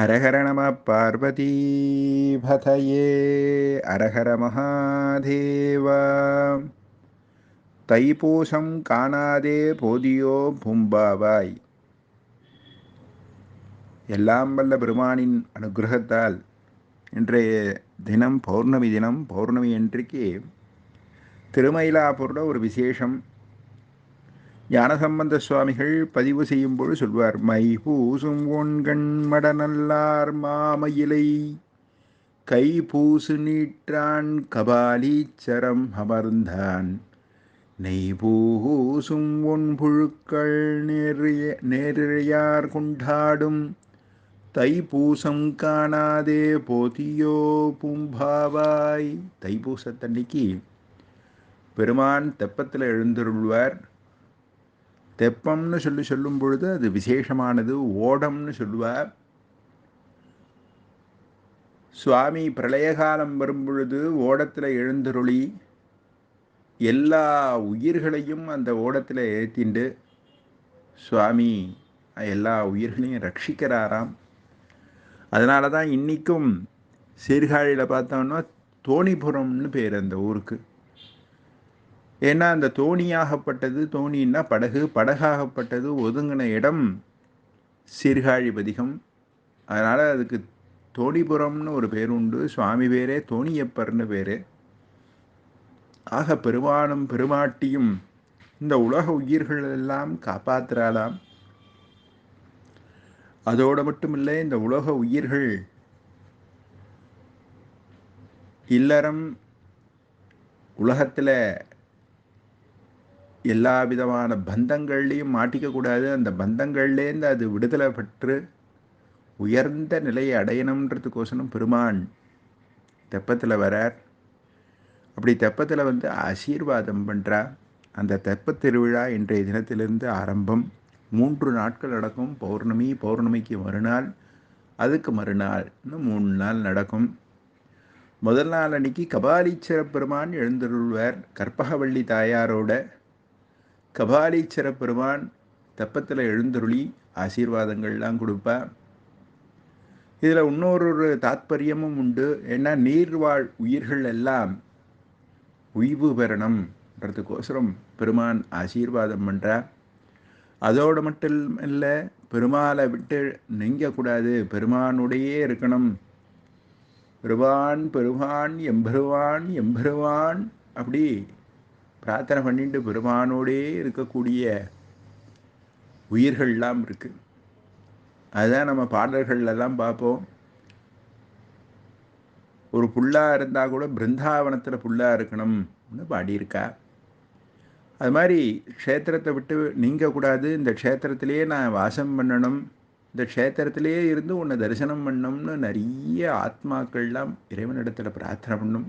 அரஹர நம பார்வதீபதயே அரஹர மகாதேவா. தைப்பூசம் காணாதே போதியோ பூம்பாவாய். எல்லாம் வல்ல பெருமானின் அனுகிரகத்தால் இன்றைய தினம் பௌர்ணமி தினம் பௌர்ணமி அன்றைக்கு திருமயிலாப்பூரில் ஒரு விசேஷம். ஞானசம்பந்த சுவாமிகள் பதிவு செய்யும் பொழுது சொல்வார் மை பூசும் ஒன்கண் மடநல்லார் மாமயிலை கை பூசு நீற்றான் கபாலீச்சரம் அமர்ந்தான். நெய் பூசும் ஒன் புழுக்கள் நேரிய நேரிழையார் கொண்டாடும் தைப்பூசம் காணாதே போதியோ பூம்பாவாய். தைப்பூசத்தன்னைக்கு பெருமான் தெப்பத்தில் எழுந்தருள்வார். தெப்பம்னு சொல்லி சொல்லும் பொழுது அது விசேஷமானது ஓடம்னு சொல்லுவார். சுவாமி பிரளயகாலம் வரும்பொழுது ஓடத்தில் எழுந்தருளி எல்லா உயிர்களையும் அந்த ஓடத்தில் ஏற்றிண்டு சுவாமி எல்லா உயிர்களையும் ரட்சிக்கிறாராம். அதனால தான் இன்றைக்கும் சீர்காழியில் பார்த்தோம்னா தோணிபுரம்னு பேர் அந்த ஊருக்கு. ஏன்னா அந்த தோணியாகப்பட்டது தோணின்னா படகு படகாகப்பட்டது ஒதுங்கின இடம் சீர்காழிபதிகம். அதனால் அதுக்கு தோணிபுரம்னு ஒரு பேர் உண்டு சுவாமி பேரே தோணியப்பர்னு பேர். ஆக பெருமானும் பெருமாட்டியும் இந்த உலக உயிர்கள் எல்லாம் காப்பாற்றுறாளாம் அதோடு மட்டும் இல்லை இந்த உலக உயிர்கள் இல்லறம் உலகத்தில் எல்லா விதமான பந்தங்கள்லேயும் மாட்டிக்கக்கூடாது. அந்த பந்தங்கள்லேருந்து அது விடுதலை பெற்று உயர்ந்த நிலையை அடையணுன்றதுக்கோசனம் பெருமான் தெப்பத்தில் வரார். அப்படி தெப்பத்தில் வந்து ஆசீர்வாதம் பண்ணுறா அந்த தெப்பத் திருவிழா இன்றைய தினத்திலிருந்து ஆரம்பம். மூன்று நாட்கள் நடக்கும். பௌர்ணமி பௌர்ணமிக்கு மறுநாள் அதுக்கு மறுநாள். இன்னும் மூணு நாள் நடக்கும். முதல் நாள் அன்னைக்கு கபாலீச்சர பெருமான் எழுந்தருள்வார். கற்பகவள்ளி தாயாரோட கபாலீச்சர பெருமான் தெப்பத்தில் எழுந்தருளி ஆசீர்வாதங்கள்லாம் கொடுப்பா. இதில் இன்னொரு ஒரு தாத்பரியமும் உண்டு. ஏன்னா நீர்வாழ் உயிர்கள் எல்லாம் உய்வு பெறணும்ன்றதுக்கோசரம் பெருமான் ஆசீர்வாதம் பண்ணுறா அதோடு மட்டும் இல்லை பெருமாளை விட்டு நீங்கக்கூடாது. பெருமானுடையே இருக்கணும். பெருமான் பெருமான் எம்பெருவான் எம்பெருவான் அப்படி பிரார்த்தனை பண்ணிட்டு பெருமானோடே இருக்கக்கூடிய உயிர்கள்லாம் இருக்குது அதுதான் நம்ம பாடல்கள்லாம் பார்ப்போம். ஒரு புல்லாக இருந்தால் கூட பிருந்தாவனத்தில் புல்லாக இருக்கணும்னு பாடியிருக்கா. அது மாதிரி க்ஷேத்திரத்தை விட்டு நீங்கக்கூடாது இந்த க்ஷேத்திரத்திலேயே நான் வாசம் பண்ணணும். இந்த க்ஷேத்திரத்திலேயே இருந்து உன்னை தரிசனம் பண்ணணும்னு நிறைய ஆத்மாக்கள்லாம் இறைவனிடத்தில் பிரார்த்தனை பண்ணும்.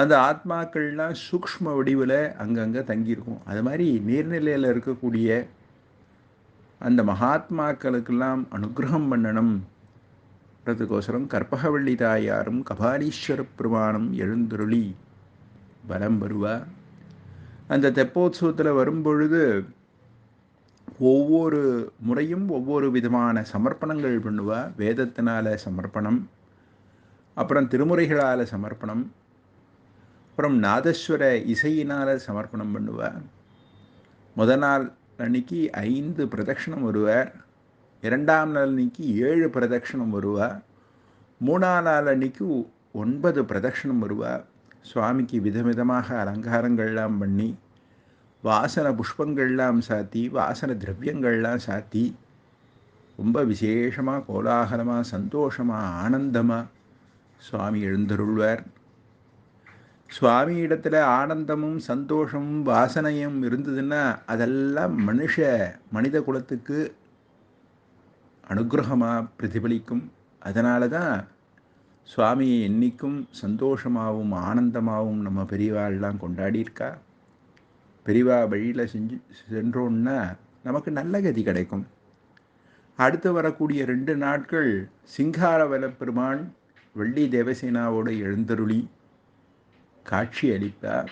அந்த ஆத்மாக்கள்லாம் சூக்ஷ்ம வடிவில் அங்கங்கே தங்கியிருக்கும். அது மாதிரி நீர்நிலையில் இருக்கக்கூடிய அந்த மகாத்மாக்களுக்கெல்லாம் அனுகிரகம் பண்ணணும்ன்றதுக்கோசரம் கற்பகவள்ளி தாயாரும் கபாலீஸ்வர பிரமாணம் எழுந்துருளி பலம் வருவா. அந்த தெப்போத்சவத்தில் வரும்பொழுது ஒவ்வொரு முறையும் ஒவ்வொரு விதமான சமர்ப்பணங்கள் பண்ணுவா. வேதத்தினால சமர்ப்பணம் அப்புறம் திருமுறைகளால் சமர்ப்பணம் அப்புறம் நாதஸ்வர இசையினால் சமர்ப்பணம் பண்ணுவார். முத நாள் அன்னைக்கு ஐந்து பிரதட்சணம் வருவார். இரண்டாம் நாள் அன்னைக்கு ஏழு பிரதட்சணம் வருவார். மூணாம் நாள் அன்னைக்கு ஒன்பது பிரதட்சணம் வருவார். சுவாமிக்கு விதவிதமாக அலங்காரங்கள்லாம் பண்ணி வாசன புஷ்பங்கள்லாம் சாத்தி வாசன திரவியங்கள்லாம் சாத்தி ரொம்ப விசேஷமாக கோலாகலமாக சந்தோஷமாக ஆனந்தமாக சுவாமி எழுந்தருள்வார். சுவாமி இடத்துல ஆனந்தமும் சந்தோஷமும் வாசனையும் இருந்ததுன்னா அதெல்லாம் மனுஷ மனித குலத்துக்கு அனுகிரகமாக பிரதிபலிக்கும். அதனால தான் சுவாமியை என்றைக்கும் சந்தோஷமாகவும் ஆனந்தமாகவும் நம்ம பெரியவாள்லாம் கொண்டாடியிருக்கா. பெரியவா வழியில் செஞ்சு சென்றோன்னா நமக்கு நல்ல கதி கிடைக்கும். அடுத்து வரக்கூடிய ரெண்டு நாட்கள் சிங்காரவல பெருமான் வெள்ளி தேவசேனாவோடு எழுந்தருளி. காட்சி அளிப்பார்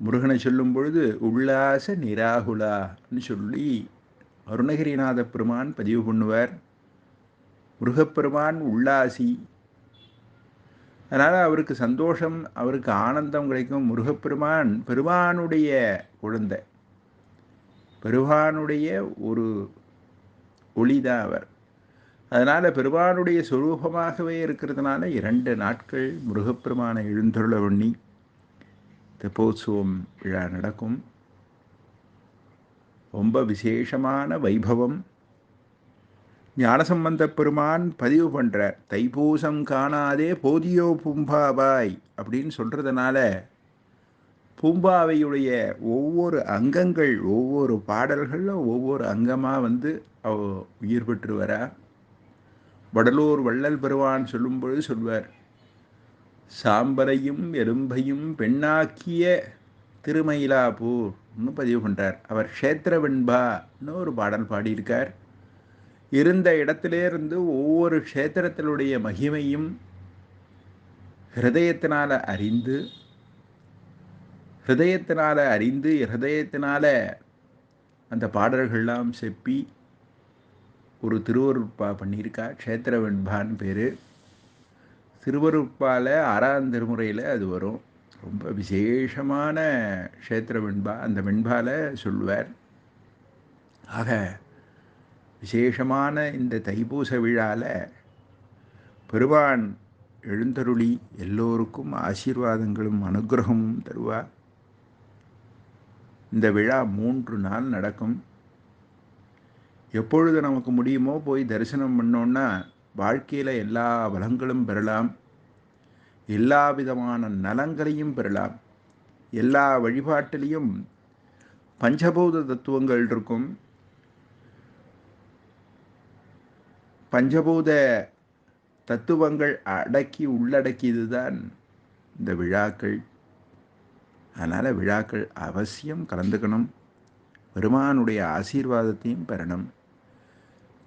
முருகனை சொல்லும் பொழுது உல்லாச நிராகுலான்னு சொல்லி அருணகிரிநாத பெருமான் பதிவு பண்ணுவார். முருகப்பெருமான் உல்லாசி அதனால் அவருக்கு சந்தோஷம் அவருக்கு ஆனந்தம் கிடைக்கும். முருகப்பெருமான் பெருமானுடைய குழந்தை. பெருமானுடைய ஒரு ஒளிதான் அவர். அதனால் பெருமானுடைய சுரூபமாகவே இருக்கிறதுனால இரண்டு நாட்கள் முருகப்பெருமானை எழுந்தருள பண்ணி தெப்போத்சவம் விழா நடக்கும். ரொம்ப விசேஷமான வைபவம். ஞானசம்பந்த பெருமான் பதிவு பண்ணுறார் தைப்பூசம் காணாதே போதியோ பூம்பாபாய் அப்படின்னு சொல்கிறதுனால பூம்பாவையுடைய ஒவ்வொரு அங்கங்கள் ஒவ்வொரு பாடல்களில் ஒவ்வொரு அங்கமாக வந்து அவ உயிர் பெற்று வரா வடலூர் வள்ளல் பெருவான் சொல்லும்பொழுது சொல்வார் சாம்பலையும் எலும்பையும் பெண்ணாக்கிய திருமயிலாப்பூர்னு பதிவு பண்ணுறார் அவர் க்ஷேத்திர வெண்பான்னு ஒரு பாடல் பாடியிருக்கார். இருந்த இடத்திலேருந்து ஒவ்வொரு க்ஷேத்திரத்தினுடைய மகிமையும் ஹிருதயத்தினால் அறிந்து ஹிருதயத்தினால் அறிந்து ஹிருதயத்தினால் அந்த பாடல்கள்லாம் செப்பி ஒரு திருவருட்பா பண்ணியிருக்கா. க்ஷேத்திர வெண்பான்னு பேர். திருவருட்பாவில் ஆறாம் திருமுறையில் அது வரும். ரொம்ப விசேஷமான க்ஷேத்திர வெண்பா அந்த வெண்பாவில் சொல்லுவார். ஆக விசேஷமான இந்த தைப்பூச விழாவில் பெருமான் எழுந்தருளி எல்லோருக்கும் ஆசீர்வாதங்களும் அனுகிரகமும் தருவா இந்த விழா மூன்று நாள் நடக்கும். எப்பொழுது நமக்கு முடியுமோ போய் தரிசனம் பண்ணோன்னா வாழ்க்கையில் எல்லா வளங்களும் பெறலாம். எல்லா விதமான நலங்களையும் பெறலாம். எல்லா வழிபாட்டிலையும் பஞ்சபூத தத்துவங்கள் இருக்கும். பஞ்சபூத தத்துவங்கள் அடக்கி உள்ளடக்கியது தான் இந்த விழாக்கள். அதனால் விழாக்கள் அவசியம் கலந்துக்கணும். பெருமானுடைய ஆசீர்வாதத்தையும் பெறணும்.